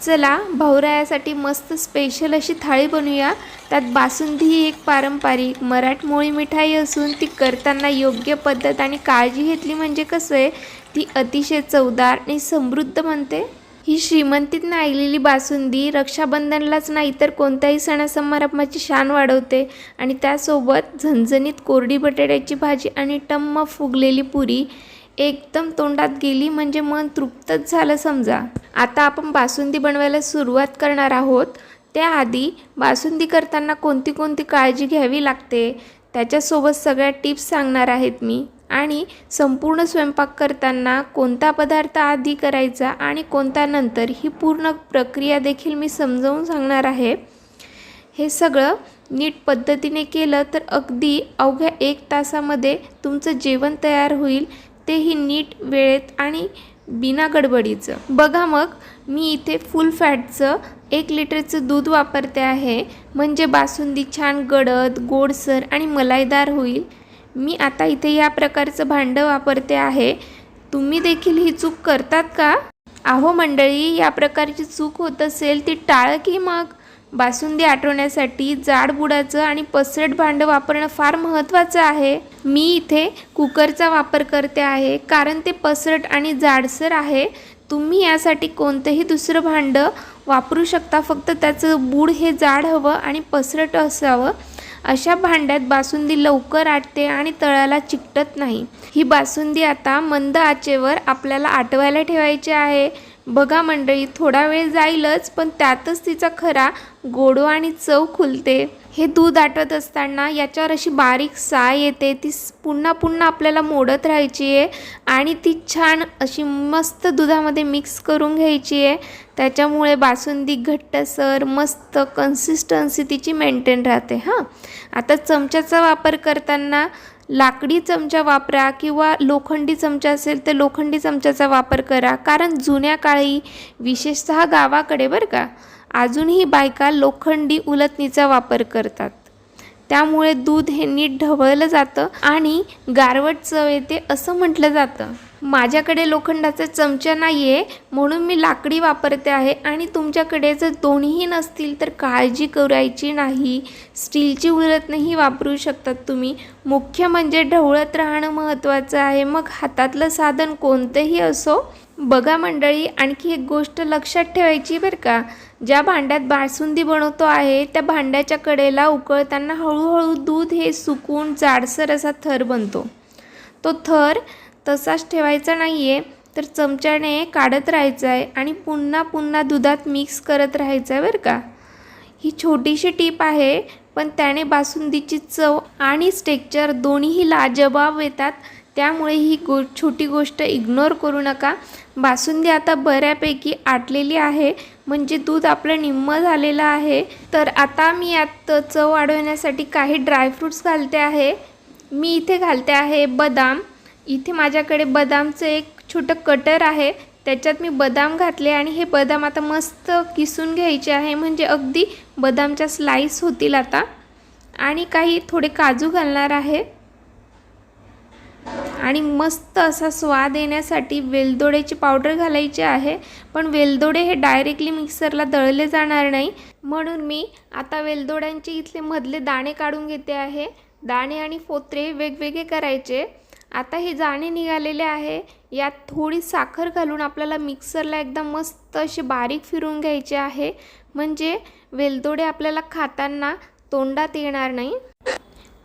चला भाऊरायासाठी मस्त स्पेशल अशी थाळी बनवूया. त्यात बासुंदी ही एक पारंपरिक मराठमोळी मिठाई असून ती करताना योग्य पद्धत आणि काळजी घेतली म्हणजे कसं आहे? ती अतिशय चवदार आणि समृद्ध बनते. ही श्रीमंतीत आलेली बासुंदी रक्षाबंधनलाच नाही तर कोणत्याही सणासमारंभाची शान वाढवते. आणि त्यासोबत झणझणीत कोरडी बटाट्याची भाजी आणि टम्म फुगलेली पुरी एकदम तोंडात गेली म्हणजे मन तृप्तच झालं समजा. आता आपण बासुंदी बनवायला सुरुवात करणार आहोत. त्याआधी बासुंदी करताना कोणती कोणती काळजी घ्यावी लागते? त्याच्यासोबत सगळ्या टिप्स सांगणार आहेत मी. आणि संपूर्ण स्वयंपाक करताना कोणता पदार्थ आधी करायचा आणि कोणता नंतर ही पूर्ण प्रक्रिया देखील मी समजावून सांगणार आहे. हे सगळं नीट पद्धतीने केलं तर अगदी अवघ्या एक तासामध्ये तुमचं जेवण तयार होईल. तेही नीट वेळेत आणि बिना गडबडीचं. बघा मग मी इथे फुल फॅटचं एक लिटरचं दूध वापरते आहे. म्हणजे बासुंदी छान गडद गोडसर आणि मलाईदार होईल. मी आता इथे या प्रकारचं भांडं वापरते आहे. तुम्ही देखील ही चूक करतात का? अहो मंडळी या प्रकारची चूक होत असेल ती टाळ की मग? बासुंदी आटवण्यासाठी जाड बुडाचं आणि पसरट भांडं वापरणं फार महत्त्वाचं आहे. मी इथे कुकरचा वापर करते आहे कारण ते पसरट आणि जाडसर आहे. तुम्ही यासाठी कोणतंही दुसरं भांडं वापरू शकता फक्त त्याचं बूड हे जाड हवं आणि पसरट असावं. अशा भांड्यात बासुंदी लवकर आटते आणि तळाला चिकटत नाही. ही बासुंदी आता मंद आचेवर आपल्याला आटवायला ठेवायची आहे. बघा मंडळी थोडा वेळ जाईलच पण त्यातच तिचा खरा गोडवा आणि चव खुलते. हे दूध आटत असताना याच्यावर अशी बारीक साय येते ती पुन्हा पुन्हा आपल्याला मोडत राहायची आहे आणि ती छान अशी मस्त दुधामध्ये मिक्स करून घ्यायची आहे त्याच्यामुळे बासुंदी घट्टसर मस्त कन्सिस्टन्सी तिची मेंटेन राहते हां. आता चमच्याचा वापर करताना लाकडी चमचा वापरा किंवा लोखंडी चमचा असेल तर लोखंडी चमच्याचा वापर करा. कारण जुन्या काळी विशेषतः गावाकडे बरं का अजूनही बायका लोखंडी उलटणीचा वापर करतात. त्यामुळे दूध हे नीट ढवळलं जातं आणि गारवट चव येते असं म्हटलं जातं. माझ्याकडे लोखंडाचा चमचा नाही आहे म्हणून मी लाकडी वापरते आहे आणि तुमच्याकडे जर दोन्हीही नसतील तर काळजी करायची नाही. स्टीलची उलटणंही वापरू शकतात तुम्ही. मुख्य म्हणजे ढवळत राहणं महत्त्वाचं आहे. मग हातातलं साधन कोणतंही असो. बघा मंडळी आणखी एक गोष्ट लक्षात ठेवायची बरं का. ज्या भांड्यात बासुंदी बनवतो आहे त्या भांड्याच्या कडेला उकळताना हळूहळू दूध हे सुकून जाडसर असा थर बनतो. तो थर तसाच ठेवायचा नाही आहे तर चमच्याने काढत राहायचं आहे आणि पुन्हा पुन्हा दुधात मिक्स करत राहायचं आहे बरं का? ही छोटीशी टीप आहे पण त्याने बासुंदीची चव आणि स्टेक्चर दोन्हीही लाजवाब येतात. त्यामुळे ही गो छोटी गोष्ट इग्नोर करू नका. बासुंदी आता बऱ्यापैकी आटलेली आहे म्हणजे दूध आपलं निम्म झालेलं आहे. तर आता मी यात चव वाढवण्यासाठी काही ड्रायफ्रूट्स घालते आहे. मी इथे घालते आहे बदाम. इथे माझ्याकडे बदामचं एक छोटं कटर आहे. त्याच्यात मी बदाम घातले आणि हे बदाम आता मस्त किसून घ्यायचे आहे. म्हणजे अगदी बदामच्या स्लाईस होतील आता. आणि काही थोडे काजू घालणार आहे. आणि मस्त असा स्वाद येण्यासाठी वेलदोड्याची पावडर घालायची आहे. पण वेलदोडे हे डायरेक्टली मिक्सरला दळले जाणार नाही. म्हणून मी आता वेलदोड्यांचे इथले मधले दाणे काढून घेते आहे. दाणे आणि फोत्रे वेगवेगळे करायचे. आता हे दाणे निघालेले आहे. यात थोडी साखर घालून आपल्याला मिक्सरला एकदम मस्त असे बारीक फिरून घ्यायचे आहे. म्हणजे वेलदोडे आपल्याला खाताना तोंडात येणार नाही.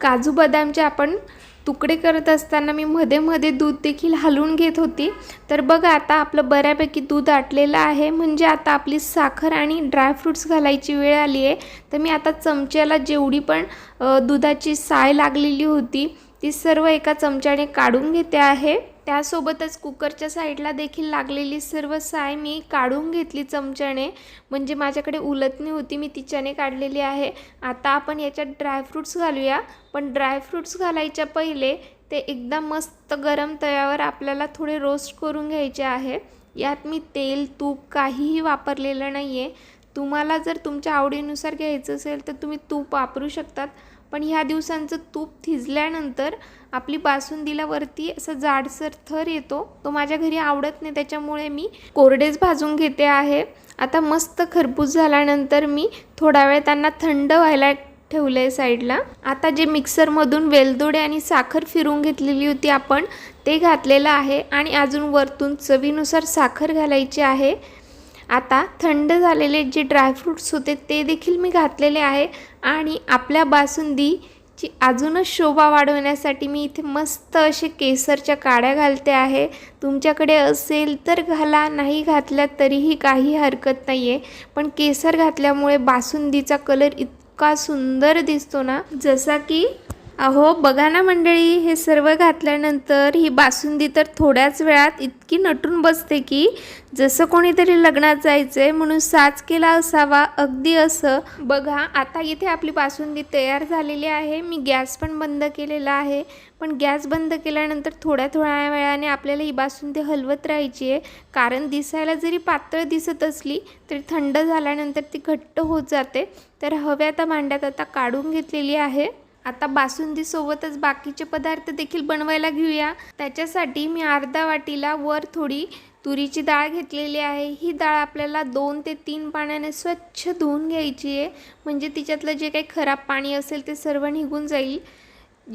काजू बदामचे आपण तुकडे करत असताना मी मध्ये मध्ये दूध देखील हलवून घेत होती. तर बघा आता आपलं बऱ्यापैकी दूध आटलेलं आहे. म्हणजे आता आपली साखर आणि ड्रायफ्रूट्स घालायची वेळ आली आहे. तर मी आता चमच्याला जेवढी पण दुधाची साय लागलेली होती ती सर्व एका चमच्याने काढून घेते आहे. त्यासोबतच कुकरच्या साईडला देखील लागलेली सर्व साय मी काढून घेतली चमच्याने. म्हणजे माझ्याकडे उलटणी होती मी तिच्याने काढलेली आहे. आता आपण याच्यात ड्रायफ्रूट्स घालूया. पण ड्रायफ्रूट्स घालायच्या पहिले ते एकदम मस्त गरम तव्यावर आपल्याला थोडे रोस्ट करून घ्यायचे आहे. यात मी तेल तूप काहीही वापरलेलं नाही आहे तुम्हाला जर तुमच्या आवडीनुसार घ्यायचं असेल तर तुम्ही तूप वापरू शकतात. पण ह्या दिवसांचं तूप थिजल्यानंतर आपली बासुंदीला वरती असा जाडसर थर येतो. तो माझ्या घरी आवडत नाही त्याच्यामुळे मी कोरडेच भाजून घेते आहे. आता मस्त खरपूस झाल्यानंतर मी थोडा वेळ त्यांना थंड व्हायला ठेवलं आहे साईडला. आता जे मिक्सरमधून वेलदोडे आणि साखर फिरून घेतलेली होती आपण ते घातलेलं आहे आणि अजून वरतून चवीनुसार साखर घालायची आहे. आता थंड झालेले जे ड्रायफ्रूट्स होते ते देखील मी घातलेले आहे. आणि आपल्या बासुंदीची अजूनच शोभा वाढवण्यासाठी मी इथे मस्त असे केसरच्या काड्या घालते आहे. तुमच्याकडे असेल तर घाला नाही घातल्या तरीही काही हरकत नाही आहे पण केसर घातल्यामुळे बासुंदीचा कलर इतका सुंदर दिसतो ना जसा की अहो बघा ना मंडळी हे सर्व घातल्यानंतर ही बासुंदी तर थोड्याच वेळात इतकी नटून बसते की जसं कोणीतरी लग्नात जायचं आहे म्हणून साज केला असावा अगदी असं. बघा आता इथे आपली बासुंदी तयार झालेली आहे. मी गॅस पण बंद केलेला आहे. पण गॅस बंद केल्यानंतर थोड्या थोड्या वेळाने आपल्याला ही बासुंदी हलवत राहायची आहे. कारण दिसायला जरी पातळ दिसत असली तरी थंड झाल्यानंतर ती घट्ट होत जाते. तर हव्या त्या भांड्यात आता काढून घेतलेली आहे. आता बासुंदीसोबतच बाकीचे पदार्थ देखील बनवायला घेऊया. त्याच्यासाठी मी अर्धा वाटीला वर थोडी तुरीची डाळ घेतलेली आहे. ही डाळ आपल्याला दोन ते तीन पाण्याने स्वच्छ धुवून घ्यायची आहे. म्हणजे तिच्यातलं जे काही खराब पाणी असेल ते सर्व निघून जाईल.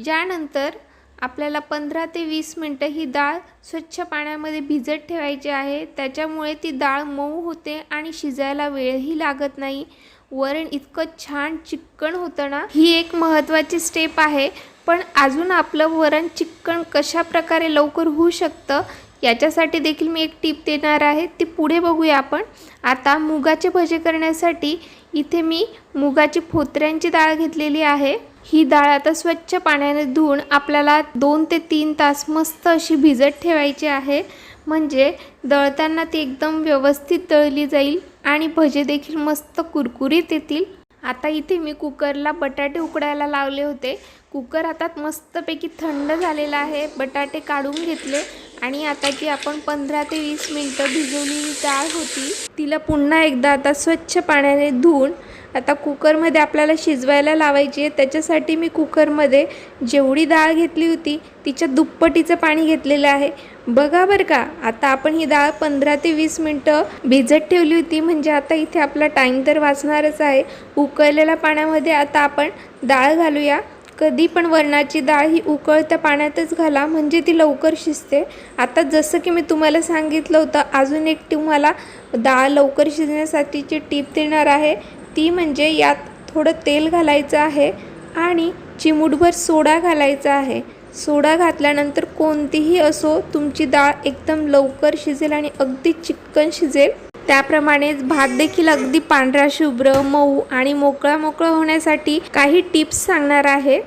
ज्यानंतर आपल्याला पंधरा ते वीस मिनटं ही डाळ स्वच्छ पाण्यामध्ये भिजत ठेवायची आहे. त्याच्यामुळे ती डाळ मऊ होते आणि शिजायला वेळही लागत नाही. वरण इतकं छान चिक्कण होतं ना ही एक महत्त्वाची स्टेप आहे. पण अजून आपलं वरण चिक्कण कशा प्रकारे लवकर होऊ शकतं याच्यासाठी देखील मी एक टीप देणार आहे. ती पुढे बघूया आपण. आता मुगाचे भजे करण्यासाठी इथे मी मुगाची फोत्र्यांची डाळ घेतलेली आहे. ही डाळ आता स्वच्छ पाण्याने धुवून आपल्याला दोन ते तीन तास मस्त अशी भिजत ठेवायची आहे. म्हणजे दळताना ती एकदम व्यवस्थित दळली जाईल आणि भजे देखील मस्त कुरकुरीत येतील. आता इथे मी कुकरला बटाटे उकडायला लावले होते. कुकर आता मस्तपैकी थंड झालेला आहे. बटाटे काढून घेतले आणि आता जी आपण पंधरा ते वीस मिनटं भिजवलेली डाळ होती तिला पुन्हा एकदा आता स्वच्छ पाण्याने धुवून आता कुकरमध्ये आपल्याला शिजवायला लावायची आहे. त्याच्यासाठी मी कुकरमध्ये जेवढी डाळ घेतली होती तिच्या दुप्पटीचं पाणी घेतलेलं आहे. बघा बरं का आता आपण ही डाळ पंधरा ते वीस मिनटं भिजत ठेवली होती. म्हणजे आता इथे आपला टाईम तर वाचणारच आहे. उकळलेल्या पाण्यामध्ये आता आपण डाळ घालूया. कधी पण वरणाची डाळ ही उकळत्या पाण्यातच घाला म्हणजे ती लवकर शिजते. आता जसं की मी तुम्हाला सांगितलं होतं अजून एक तुम्हाला डाळ लवकर शिजण्यासाठीची टीप देणार आहे. ती म्हणजे यात थोडं तेल घालायचं आहे आणि चिमूटभर सोडा घालायचा आहे. सोडा घातल्यानंतर कोणतीही असो तुमची डाळ एकदम लवकर शिजेल आणि अगदी चिकन शिजेल. त्याप्रमाणेच भात देखील अगदी पांढरा शुभ्र मऊ आणि मोकळा मोकळा होण्यासाठी काही टिप्स सांगणार आहे.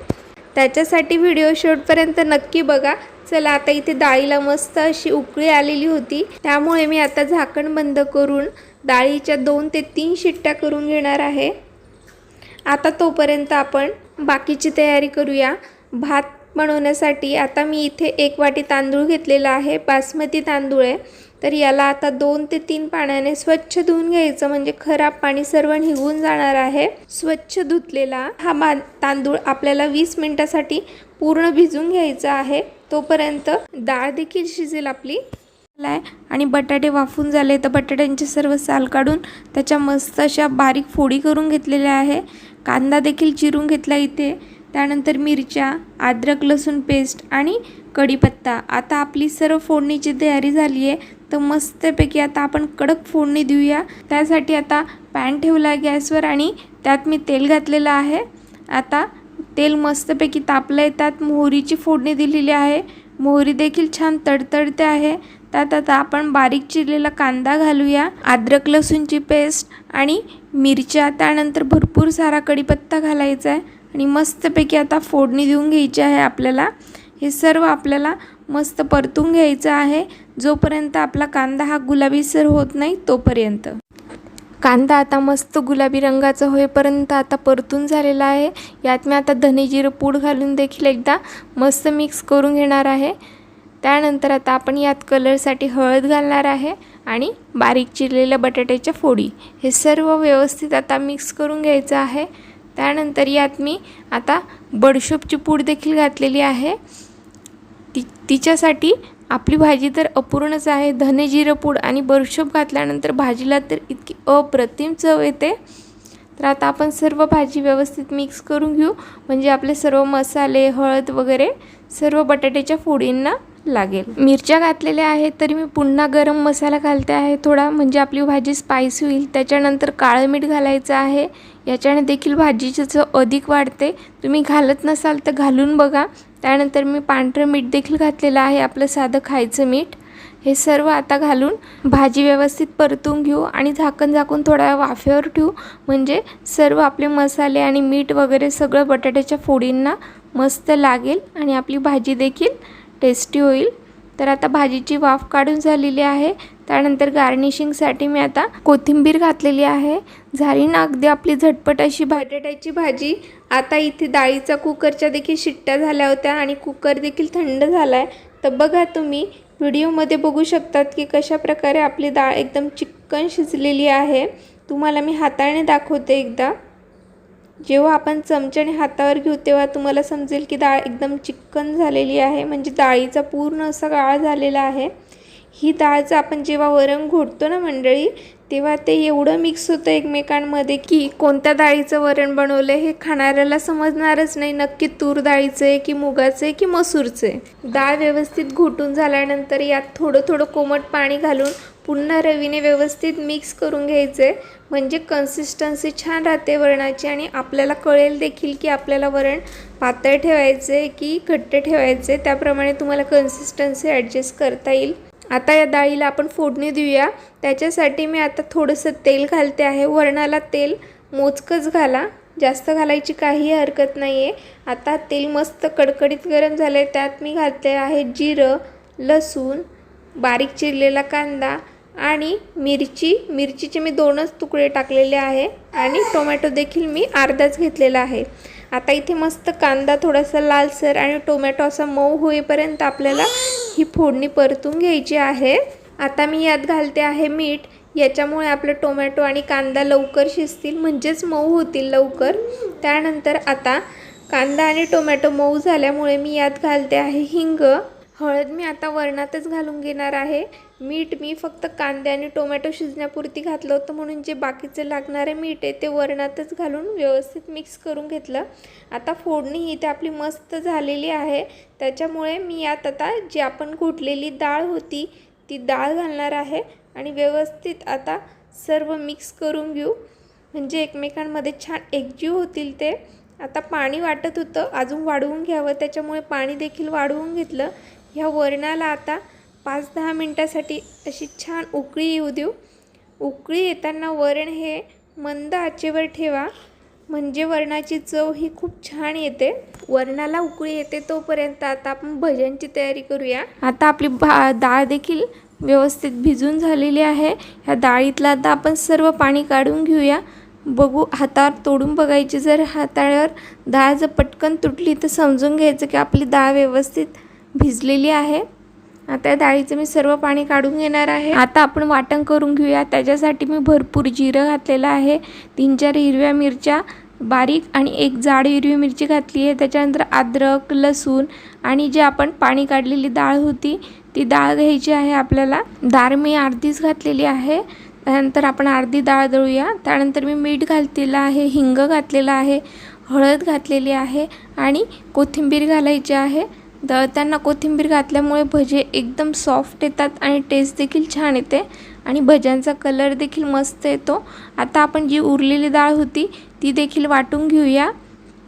त्याच्यासाठी व्हिडिओ शेवटपर्यंत नक्की बघा. चला आता इथे डाळीला मस्त अशी उकळी आलेली होती. त्यामुळे मी आता झाकण बंद करून डाळीच्या दोन ते तीन शिट्ट्या करून घेणार आहे. आता तोपर्यंत आपण बाकीची तयारी करूया. भात बनवण्यासाठी आता मी इथे एक वाटी तांदूळ घेतलेला आहे बासमती तांदूळ आहे. तर याला आता दोन ते तीन पाण्याने स्वच्छ धुवून घ्यायचं म्हणजे खराब पाणी सर्व निघून जाणार आहे. स्वच्छ धुतलेला हा बा तांदूळ आपल्याला वीस मिनटासाठी पूर्ण भिजून घ्यायचा आहे. तोपर्यंत डाळ देखील शिजेल आपली. आहे आणि बटाटे वाफून झाले तर बटाट्यांचे सर्व साल काढून त्याच्या मस्त अशा बारीक फोडी करून घेतलेल्या आहे. कांदा देखील चिरून घेतला इथे. त्यानंतर मिरच्या अद्रक लसूण पेस्ट आणि कढीपत्ता. आता आपली सर्व फोडणीची तयारी झाली आहे तर मस्तपैकी आता आपण कडक फोडणी देऊया. त्यासाठी आता पॅन ठेवला आहे गॅसवर आणि त्यात मी तेल घातलेलं आहे. आता तेल मस्तपैकी तापलं आहे. त्यात मोहरीची फोडणी दिलेली आहे. मोहरी देखील छान तडतडते आहे. त्यात आता आपण बारीक चिरलेला कांदा घालूया अद्रक लसूणची पेस्ट आणि मिरच्या. त्यानंतर भरपूर सारा कढीपत्ता घालायचा आहे आणि मस्तपैकी आता फोडणी देऊन घ्यायची आहे आपल्याला. हे सर्व आपल्याला मस्त परतून घ्यायचं आहे जोपर्यंत आपला कांदा हा गुलाबीसर होत नाही तोपर्यंत. कांदा आता मस्त गुलाबी रंगाचा होईपर्यंत आता परतून झालेला आहे. यात मी आता धने जिरं पूड घालून देखील एकदा मस्त मिक्स करून घेणार आहे. त्यानंतर आता आपण यात कलरसाठी हळद घालणार आहे आणि बारीक चिरलेल्या बटाट्याच्या फोडी. हे सर्व व्यवस्थित आता मिक्स करून घ्यायचं आहे. त्यानंतर यात मी आता बडशोपची पूड देखील घातलेली आहे. ती तिच्यासाठी आपली भाजी तर अपूर्णच आहे. धने जिरं पूड आणि बडशोप घातल्यानंतर भाजीला तर इतकी अप्रतिम चव येते. तर आता आपण सर्व भाजी व्यवस्थित मिक्स करून घेऊ. म्हणजे आपले सर्व मसाले हळद वगैरे सर्व बटाट्याच्या फोडींना लागेल. मिरच्या घातलेल्या आहेत तरी मी पुन्हा गरम मसाला घालते आहे. थोडा म्हणजे आपली भाजी स्पायसी होईल. त्याच्यानंतर काळं मीठ घालायचं आहे. याच्याने देखील भाजीची चव अधिक वाढते. तुम्ही घालत नसाल तर घालून बघा. त्यानंतर मी पांढरं मीठ देखील घातलेलं आहे. आपलं साधं खायचं मीठ. हे सर्व आता घालून भाजी व्यवस्थित परतून घेऊ आणि झाकण झाकून थोड्या वाफेवर ठेवू. म्हणजे सर्व आपले मसाले आणि मीठ वगैरे सगळं बटाट्याच्या फोडींना मस्त लागेल आणि आपली भाजी देखील टेस्टी होईल. तर आता भाजीची वाफ काढून झालेली आहे. त्यानंतर गार्निशिंगसाठी मी आता कोथिंबीर घातलेली आहे. झाली ना अगदी आपली झटपट अशी बटाट्याची भाजी. आता इथे डाळीचा कुकरच्या देखील शिट्ट्या झाल्या होत्या आणि कुकर देखील थंड झाला आहे तर बघा तुम्ही व्हिडिओमध्ये बघू शकतात की कशा प्रकारे आपली डाळ एकदम चिक्कन शिजलेली आहे. तुम्हाला मी हाताने दाखवते एकदा. जेव्हा आपण चमच्याने हातावर घेऊ तेव्हा तुम्हाला समजेल की डाळ एकदम चिकन झालेली आहे. म्हणजे डाळीचा पूर्ण असा गाळ झालेला आहे. ही डाळचं आपण जेव्हा वरण घोटतो ना मंडळी तेव्हा ते एवढं मिक्स होतं एकमेकांमध्ये की कोणत्या डाळीचं वरण बनवलं हे खाणाऱ्याला समजणारच नाही. नक्की तूर डाळीचं आहे की मुगाचं आहे की मसूरचं आहे. डाळ व्यवस्थित घोटून झाल्यानंतर यात थोडं थोडं कोमट पाणी घालून पुन्हा रवीने व्यवस्थित मिक्स करून घ्यायचे म्हणजे कन्सिस्टन्सी छान राहते वरणाची आणि आपल्याला कळेल देखील की आपल्याला वरण पातळ ठेवायचे की घट्ट ठेवायचे त्याप्रमाणे तुम्हाला कन्सिस्टन्सी ॲडजस्ट करता येईल. आता या डाळीला आपण फोडणी देऊया. त्याच्यासाठी मी आता थोडंसं तेल घालते आहे. वरणाला तेल मोजकंच घाला. जास्त घालायची काही हरकत नाही आहे आता तेल मस्त कडकडीत गरम झालं आहे त्यात मी घातले आहे जिरं लसूण बारीक चिरलेला कांदा आणि मिरची मिरचीचे मी दोनच तुकडे टाकलेले आहे आणि टोमॅटो देखील मी अर्धाच घेतलेला आहे. आता इथे मस्त कांदा थोडासा लालसर आणि टोमॅटो असा मऊ होईपर्यंत आपल्याला ही फोडणी परतून घ्यायची आहे. आता मी यात घालते आहे मीठ. याच्यामुळे आपलं टोमॅटो आणि कांदा लवकर शिजतील म्हणजेच मऊ होतील लवकर. त्यानंतर आता कांदा आणि टोमॅटो मऊ झाल्यामुळे मी यात घालते आहे हिंग. हळद मी आता वरणातच घालून घेणार आहे. मीठ मी फक्त कांदे आणि टोमॅटो शिजण्यापुरती घातलं होतं. म्हणून जे बाकीचे लागणारे मीठ आहे ते वरणातच घालून व्यवस्थित मिक्स करून घेतलं. आता फोडणी ही ते आपली मस्त झालेली आहे. त्याच्यामुळे मी यात आता जी आपण घोटलेली डाळ होती ती डाळ घालणार आहे. आणि व्यवस्थित आता सर्व मिक्स करून घेऊ. म्हणजे एकमेकांमध्ये छान एकजीव होतील ते. आता पाणी वाटत होतं अजून वाढवून घ्यावं. त्याच्यामुळे पाणी देखील वाढवून घेतलं. ह्या वरणाला आता पाच दहा मिनटासाठी अशी छान उकळी येऊ देऊ. उकळी येताना वरण हे मंद आचेवर ठेवा. म्हणजे वरणाची चव ही खूप छान येते. वरणाला उकळी येते तोपर्यंत आता आपण भज्यांची तयारी करूया. आता आपली भा डाळ देखील व्यवस्थित भिजून झालेली आहे. ह्या डाळीतलं आता आपण सर्व पाणी काढून घेऊया. बघू हातावर तोडून बघायची जर हाताळ्यावर डाळ जर पटकन तुटली तर समजून घ्यायचं की आपली डाळ व्यवस्थित भिजलेली आहे. आता डाळीचं मी सर्व पाणी काढून घेणार आहे. आता आपण वाटण करून घेऊया. त्याच्यासाठी मी भरपूर जिरं घातलेलं आहे. तीन चार हिरव्या मिरच्या बारीक आणि एक जाड हिरवी मिरची घातली आहे. त्याच्यानंतर अद्रक लसूण आणि जे आपण पाणी काढलेली डाळ होती ती डाळ घ्यायची आहे. आपल्याला डाळ मी अर्धीच घातलेली आहे. त्यानंतर आपण अर्धी डाळ दळूया. त्यानंतर मी मीठ घातलेलं आहे हिंग घातलेलं आहे हळद घातलेली आहे आणि कोथिंबीर घालायची आहे. दळताना कोथिंबीर घातल्यामुळे भजे एकदम सॉफ्ट येतात आणि टेस्ट देखील छान येते. आणि भज्यांचा कलर देखील मस्त येतो. आता आपण जी उरलेली डाळ होती ती देखील वाटून घेऊया.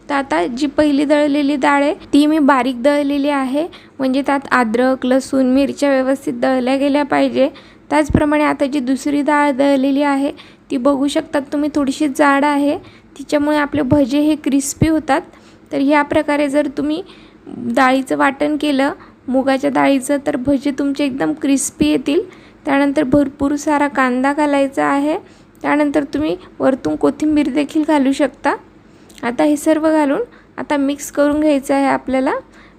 तर आता जी पहिली दळलेली डाळ आहे ती मी बारीक दळलेली आहे. म्हणजे त्यात अद्रक लसूण मिरच्या व्यवस्थित दळल्या गेल्या पाहिजे. त्याचप्रमाणे आता जी दुसरी डाळ दळलेली आहे ती बघू शकतात तुम्ही थोडीशी जाड आहे. तिच्यामुळे आपले भजे हे क्रिस्पी होतात. तर ह्या प्रकारे जर तुम्ही डाळीचं वाटण केलं. मुगाच्या डाळीचं तर भजे तुमचे एकदम क्रिस्पी येतील. त्यानंतर भरपूर सारा कांदा घालायचा आहे. त्यानंतर तुम्ही वरतून कोथिंबीर देखील घालू शकता. आता हे सर्व घालून आता मिक्स करून घ्यायचं आहे आपल्याला.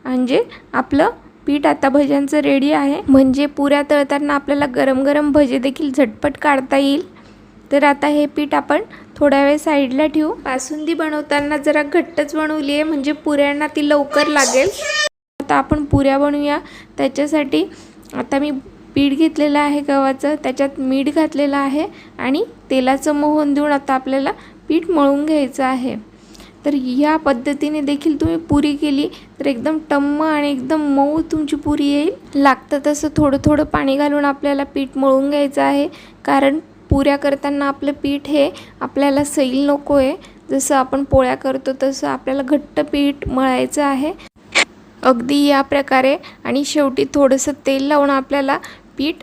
म्हणजे आपलं पीठ आता भज्यांचं रेडी आहे. म्हणजे पुऱ्या तळताना आपल्याला गरम गरम भजे देखील झटपट काढता येईल. तर आता हे पीठ आपण थोड्या वेळ साईडला ठेवू. बासुंदी बनवताना जरा घट्टच बनवली आहे म्हणजे पुऱ्यांना ती लवकर लागेल. आता आपण पुऱ्या बनवूया. त्याच्यासाठी आता मी पीठ घेतलेलं आहे गव्हाचं त्याच्यात मीठ घातलेलं आहे आणि तेलाचं मोहन देऊन आता आपल्याला पीठ मळून घ्यायचं आहे. तर ह्या पद्धतीने देखील तुम्ही पुरी केली तर एकदम टम्म आणि एकदम मऊ तुमची पुरी येईल. लागतं तसं थोडं थोडं पाणी घालून आपल्याला पीठ मळून घ्यायचं आहे. कारण पुऱ्या करताना आपलं पीठ हे आपल्याला सैल नको आहे जसं आपण पोळ्या करतो तसं आपल्याला घट्ट पीठ मळायचं आहे. अगदी या प्रकारे आणि शेवटी थोडंसं तेल लावून आपल्याला पीठ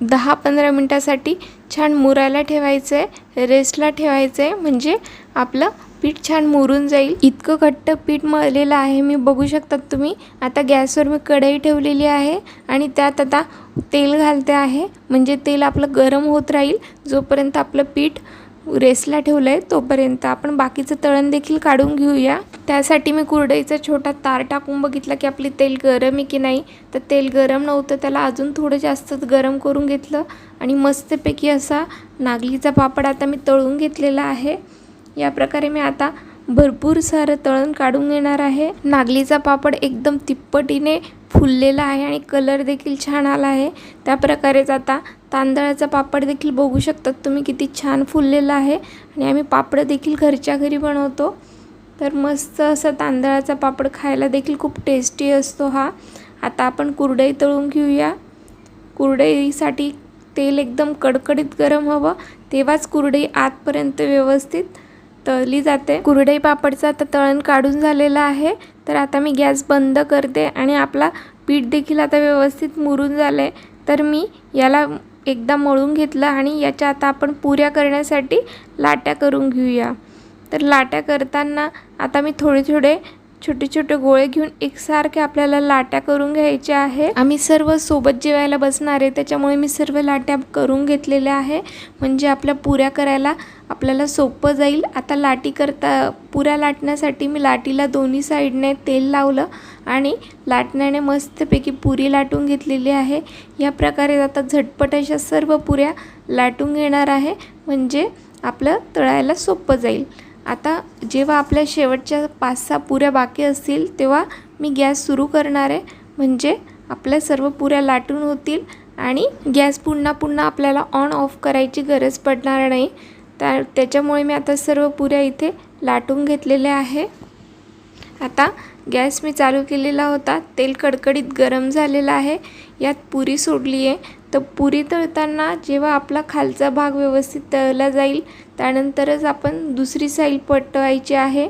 दहा पंधरा मिनटासाठी छान मुरायला ठेवायचं आहे रेस्टला ठेवायचं आहे म्हणजे आपलं पीठ छान मुरून जाईल. इतकं घट्ट पीठ मळलेलं आहे मी बघू शकतात तुम्ही. आता गॅसवर मी कढई ठेवलेली आहे आणि त्यात आता तेल घालते आहे. म्हणजे तेल आपलं गरम होत राहील जोपर्यंत आपलं पीठ रेसला ठेवलं आहे तोपर्यंत. आपण बाकीचं तळण देखील काढून घेऊया. त्यासाठी मी कुरडईचा छोटा तार टाकून बघितला की आपली तेल गरम आहे की नाही. तर तेल गरम नव्हतं त्याला अजून थोडं जास्तच गरम करून घेतलं. आणि मस्तपैकी असा नागलीचा पापड आता मी तळून घेतलेला आहे. या प्रकारे मी आता भरपूर सारं तळण काढून घेणार आहे. नागलीचा पापड एकदम तिप्पटीने फुललेला आहे आणि कलर देखील छान आला आहे. त्या प्रकारेच आता तांदळाचा पापड देखील बघू शकतात तुम्ही किती छान फुललेला आहे. आणि आम्ही पापड देखील घरच्या घरी बनवतो. तर मस्त असं तांदळाचा पापड खायला देखील खूप टेस्टी असतो हा. आता आपण कुरडई तळून घेऊया. कुरडईसाठी तेल एकदम कडकडीत गरम हवं. तेव्हाच कुरडई आतपर्यंत व्यवस्थित तळली जाते. कुरडई पापडचं आता तळण काढून झालेलं आहे. तर आता मी गॅस बंद करते आणि आपला पीठ देखील आता व्यवस्थित मुरून झालं आहे तर मी याला एकदा मळून घेतलं आणि याच्या आता आपण पुऱ्या करण्यासाठी लाट्या करून घेऊया. तर लाट्या करताना आता मी थोडे थोडे छोटे छोटे गोळे घेऊन एकसारखे आपल्याला लाट्या करून घ्यायच्या आहे. आम्ही सर्व सोबत जेवायला बसणार आहे त्याच्यामुळे मी सर्व लाट्या करून घेतलेल्या आहे. म्हणजे आपल्या पुऱ्या करायला आपल्याला सोपं जाईल. आता लाटी करता पुऱ्या लाटण्यासाठी मी लाटीला दोन्ही साईडने तेल लावलं आणि लाटण्याने मस्तपैकी पुरी लाटून घेतलेली आहे. या प्रकारे आता झटपट अशा सर्व पुऱ्या लाटून घेणार आहे. म्हणजे आपलं तळायला सोपं जाईल. आता जेव्हा आपल्या शेवटच्या पाच सहा पुऱ्या बाकी असतील तेव्हा मी गॅस सुरू करणार आहे. म्हणजे आपल्या सर्व पुऱ्या लाटून होतील आणि गॅस पुन्हा पुन्हा आपल्याला ऑन ऑफ करायची गरज पडणार नाही. त्या त्याच्यामुळे मी आता सर्व पुऱ्या इथे लाटून घेतलेल्या आहे. आता गॅस मी चालू केलेला होता. तेल कडकडीत गरम झालेलं आहे. यात पुरी सोडली आहे तर पुरी तळताना जेव्हा आपला खालचा भाग व्यवस्थित तळला जाईल त्यानंतरच आपण दुसरी साईल पटवायची आहे.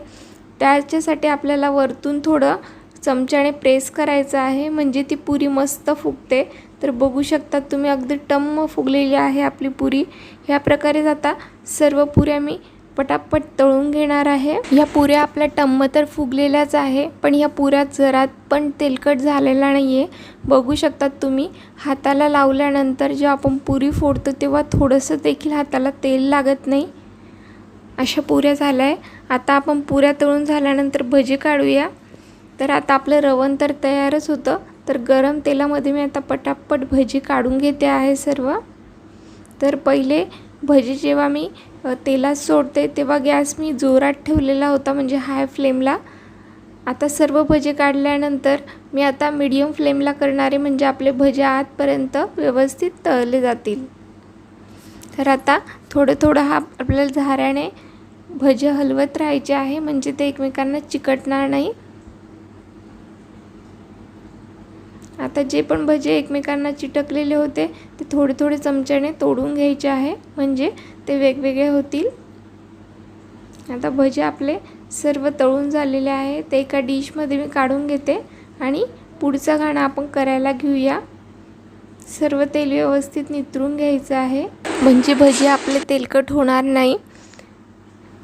त्याच्यासाठी आपल्याला वरतून थोडं चमच्याने प्रेस करायचं आहे. म्हणजे ती पुरी मस्त फुगते. तर बघू शकता तुम्ही अगदी टम्म फुगलेली आहे आपली पुरी. ह्या प्रकारे आता सर्व पुऱ्या मी पटापट तळून घेणार आहे. ह्या पुऱ्या आपल्या टम्म तर फुगलेल्याच आहे पण ह्या पुऱ्या जरात पण तेलकट झालेला नाही आहे बघू शकतात तुम्ही हाताला लावल्यानंतर जेव्हा आपण पुरी फोडतो तेव्हा थोडंसं देखील हाताला तेल लागत नाही. अशा पुऱ्या झाल्या आहे आता आपण पुऱ्या तळून झाल्यानंतर भजी काढूया. तर आता आपलं रवण तर तयारच होतं. तर गरम तेलामध्ये मी आता पटापट भजी काढून घेते आहे सर्व. तर पहिले भजी जेव्हा मी तेलात सोडते तेव्हा गॅस मी जोरात ठेवलेला होता म्हणजे हाय फ्लेमला आता सर्व भजे काढल्यानंतर मी आता मीडियम फ्लेमला करणारे म्हणजे आपले भजे आतपर्यंत व्यवस्थित तळले जातील. तर आता थोडं थोडं हा आपल्याला झाऱ्याने भजे हलवत राहायचे आहे म्हणजे ते एकमेकांना चिकटणार नाही. आता जे पण भजे एकमेकांना चिटकलेले होते ते थोडे थोडे चमच्याने तोडून घ्यायचे आहे म्हणजे ते वेगवेगळे होतील. आता भजे आपले सर्व तळून झालेले आहे. ते एका डिशमध्ये मी काढून घेते आणि पुढचा घाणा आपण करायला घेऊया. सर्व तेल व्यवस्थित नितरून घ्यायचं आहे. म्हणजे भजी आपले तेलकट होणार नाही.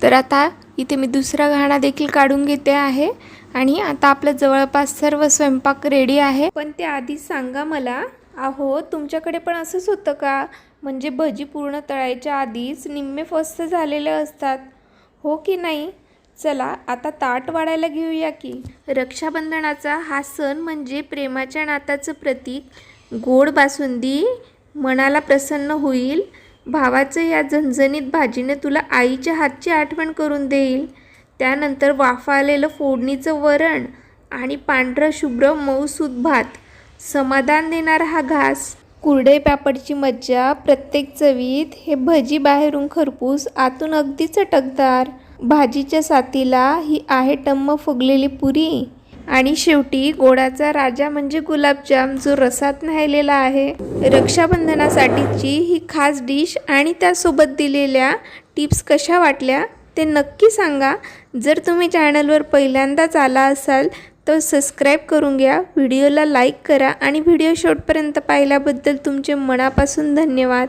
तर आता इथे मी दुसरा घाणा देखील काढून घेते आहे. आणि आता आपलं जवळपास सर्व स्वयंपाक रेडी आहे. पण ते आधी सांगा मला अहो तुमच्याकडे पण असंच होतं का? म्हणजे भजी पूर्ण तळायच्या आधीच निम्मे फस्त झालेले असतात. हो की नाही? चला आता ताट वाढायला घेऊया की. रक्षाबंधनाचा हा सण म्हणजे प्रेमाच्या नाताचं प्रतीक. गोड बासुंदी मनाला प्रसन्न होईल. भावाचं या झणझणीत भाजीने तुला आईच्या हातची आठवण करून देईल. त्यानंतर वाफालेलं फोडणीचं वरण आणि पांढरं शुभ्र मऊसूद भात. समाधान देणारा हा घास. कुरडे पापडची मज्जा प्रत्येक चवीत हे भजी बाहेरून खरपूस आतून अगदी चटकदार. भाजीच्या साथीला ही आहे टम्म फुगलेली पुरी. आणि शेवटी गोडाचा राजा म्हणजे गुलाबजाम जो रसात न्हायलेला आहे. रक्षाबंधनासाठीची ही खास डिश आणि त्यासोबत दिलेल्या टिप्स कशा वाटल्या ते नक्की सांगा. जर तुम्ही चॅनलवर पहिल्यांदाच आला असाल तर सबस्क्राईब करून घ्या. व्हिडिओला लाईक करा आणि व्हिडिओ शेवटपर्यंत पाहिल्याबद्दल तुमचे मनापासून धन्यवाद.